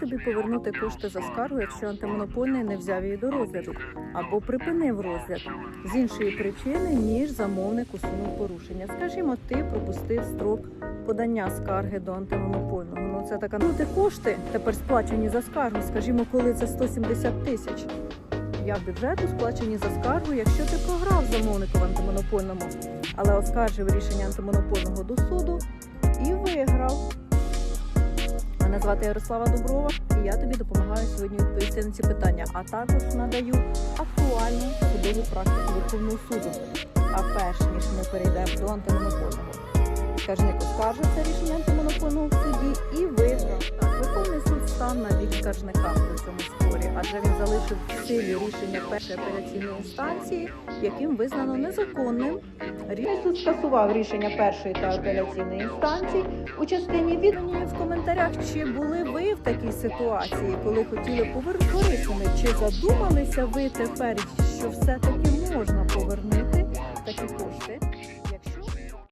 хотів повернути кошти за скаргу, якщо антимонопольний не взяв її до розгляду або припинив розгляд з іншої причини, ніж замовник усунув порушення. Скажімо, ти пропустив строк подання скарги до антимонопольного. Ну це така ну ти кошти тепер сплачені за скаргу. Скажімо, коли це 170 тисяч. Я бюджету сплачені за скаргу, якщо ти програв замовнику в антимонопольному, але оскаржив рішення антимонопольного до суду і виграв. Мене звати Ярослава Доброва, і я тобі допомагаю сьогодні відповісти на ці питання, а також надаю актуальну судову практику Верховного суду. А перш ніж ми перейдемо до антимонопольного, скаржник оскаржив це рішення антимонопольного в суді і виграв. Верховний суд став на бік скаржника у цьому спорі, адже він залишив в силі рішення першої апеляційної інстанції, яким визнано незаконним. Рішення суд скасував рішення першої та апеляційної інстанції у частині віддані в коментарях, чи були ви в такій ситуації, коли хотіли повернути, чи задумалися ви тепер, що все-таки